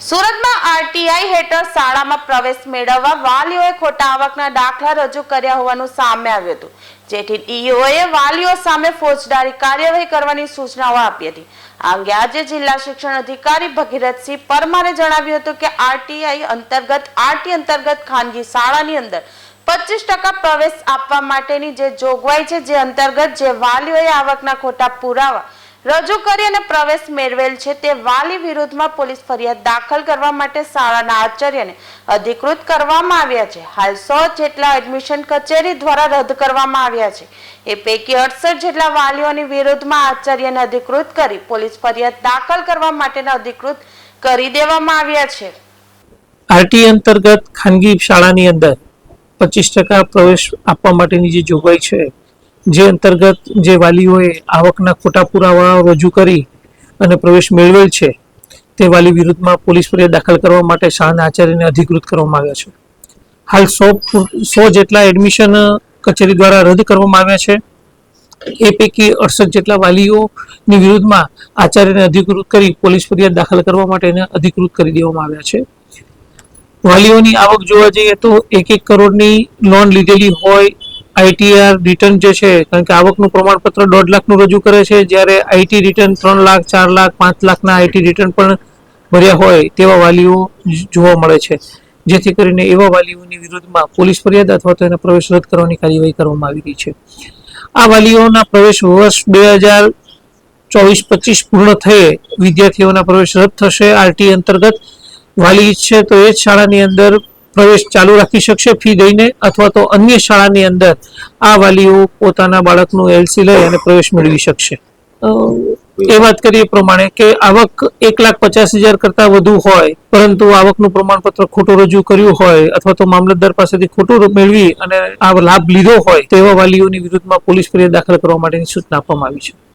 સુરતમાં આરટીઆઈ હેઠળ શાળામાં પ્રવેશ મેળવવા વાલીઓએ ખોટા આવકના દાખલા રજૂ કર્યા હોવાનું સામે આવ્યું હતું. જેથી ડીઓએ વાલીઓ સામે ફોજદારી કાર્યવાહી કરવાની સૂચનાઓ આપી હતી. આ અંગે આજે જિલ્લા શિક્ષણ અધિકારી ભગીરથસિંહ પરમારે જણાવ્યું હતું કે આરટીઆઈ અંતર્ગત, આરટી અંતર્ગત ખાનગી શાળાની અંદર પચીસ ટકા પ્રવેશ આપવા માટેની જે જોગવાઈ છે, જે અંતર્ગત જે વાલીઓએ આવકના ખોટા પુરાવા રજૂ કરી અને પ્રવેશ મેળવેલ છે તે વાલી વિરુદ્ધમાં પોલીસ ફરિયાદ દાખલ કરવા માટે શાળાના આચાર્યને અધિકૃત કરવામાં આવ્યા છે. હાલ સો જેટલા એડમિશન કચેરી દ્વારા રદ કરવામાં આવ્યા છે. એ પૈકી અડસઠ જેટલા વાલીઓની વિરુદ્ધમાં આચાર્યને અધિકૃત કરી પોલીસ ફરિયાદ દાખલ કરવા માટેના અધિકૃત કરી દેવામાં આવ્યા છે. આરટી અંતર્ગત ખાનગી શાળાની અંદર પચીસ ટકા પ્રવેશ આપવા માટેની જે જોગવાઈ છે જે અંતર્ગત જે વાલીઓએ આવકના ખોટા પુરાવા રજૂ કરી અને પ્રવેશ મેળવેલ છે, તે વાલી વિરુદ્ધમાં પોલીસ ફરિયાદ દાખલ કરવા માટે શાહના આચાર્યને અધિકૃત કરવામાં આવ્યા છે. હાલ સો સો જેટલા એડમિશન કચેરી દ્વારા રદ કરવામાં આવ્યા છે. એ પૈકી અડસઠ જેટલા વાલીઓની વિરુદ્ધમાં આચાર્યને અધિકૃત કરી પોલીસ ફરિયાદ દાખલ કરવા માટે એને અધિકૃત કરી દેવામાં આવ્યા છે. વાલીઓની આવક જોવા જઈએ તો એક એક કરોડની લોન લીધેલી હોય આઈટીઆર રિટર્ન જે છે, કારણ કે આવકનું પ્રમાણપત્ર દોઢ લાખનું રજૂ કરે છે, જ્યારે આઈટી રિટર્ન ત્રણ લાખ, ચાર લાખ, પાંચ લાખના આઈટી રિટર્ન પણ ભર્યા હોય તેવા વાલીઓ જોવા મળે છે. જેથી કરીને એવા વાલીઓની વિરુદ્ધમાં પોલીસ ફરિયાદ અથવા તો એના પ્રવેશ રદ કરવાની કાર્યવાહી કરવામાં આવી રહી છે. આ વાલીઓના પ્રવેશ વર્ષ બે હજાર ચોવીસ પચીસ પૂર્ણ થયે વિદ્યાર્થીઓના પ્રવેશ રદ થશે. આરટી અંતર્ગત વાલી ઈચ્છે તો એ જ શાળાની અંદર પ્રવેશ ચાલુ રાખી શકશે ફી દઈને અથવા તો અન્ય શાળાની અંદર આ વાલીઓ પોતાના બાળકનું એલસી લઈ અને પ્રવેશ મેળવી શકશે. એ વાત કરીએ પ્રમાણે કે આવક એક લાખ પચાસ હજાર કરતા વધુ હોય, પરંતુ આવકનું પ્રમાણપત્ર ખોટું રજૂ કર્યું હોય અથવા તો મામલતદાર પાસેથી ખોટું મેળવી અને આ લાભ લીધો હોય તેવા વાલીઓની વિરુદ્ધમાં પોલીસ ફરિયાદ દાખલ કરવા માટેની સૂચના આપવામાં આવી છે.